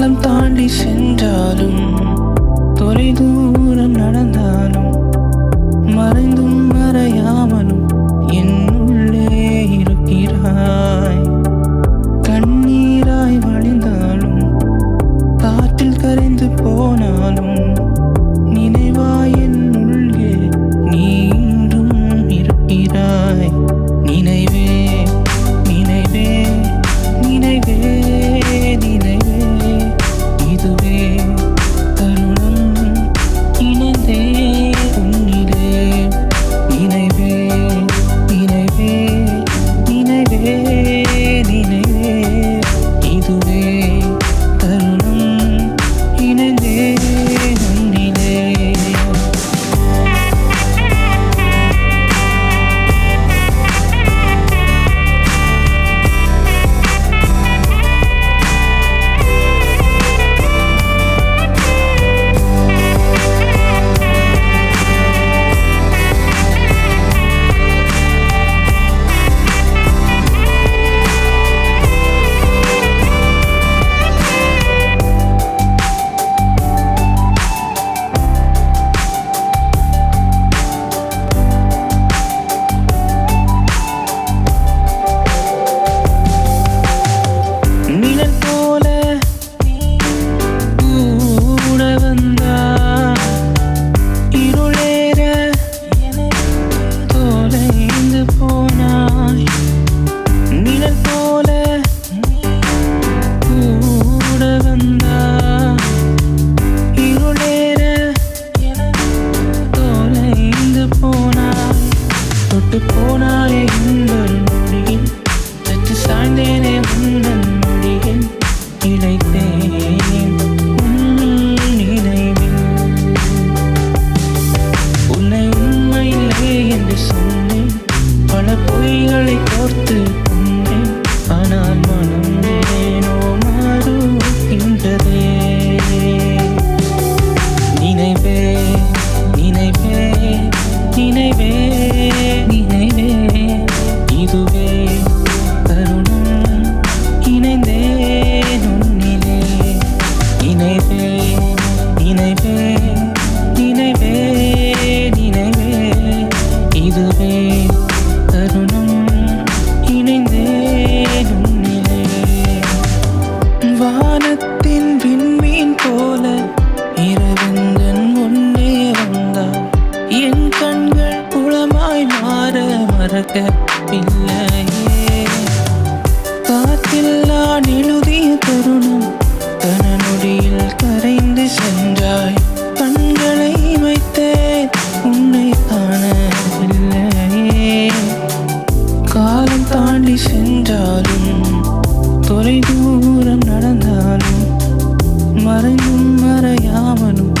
காலம் தாண்டி சென்றாலும் தொலை தூரம் நடந்தாலும் மறைந்தும் மறையாமலும் என்னுள்ளே இருக்கிறாய். கண்ணீராய் வழிந்தாலும் காற்றில் கரைந்து போனாலும் நினைவாயின் உந்தன் மொழியில் இழைத்தேன் நினைவில். உன்னை உண்மையிலே பொய்களை கோர்த்து மறக்கவில்லையே காத்தில் நான் எழுதிய தருணம் கனநொடியில் கரைந்து சென்றாய். கண்களை வைத்தேன் உன்னை காணவில்லையே. காலம் தாண்டி சென்றாலும் தொலை தூரம் நடந்தாலும் மறைந்தும் மறையாமலும்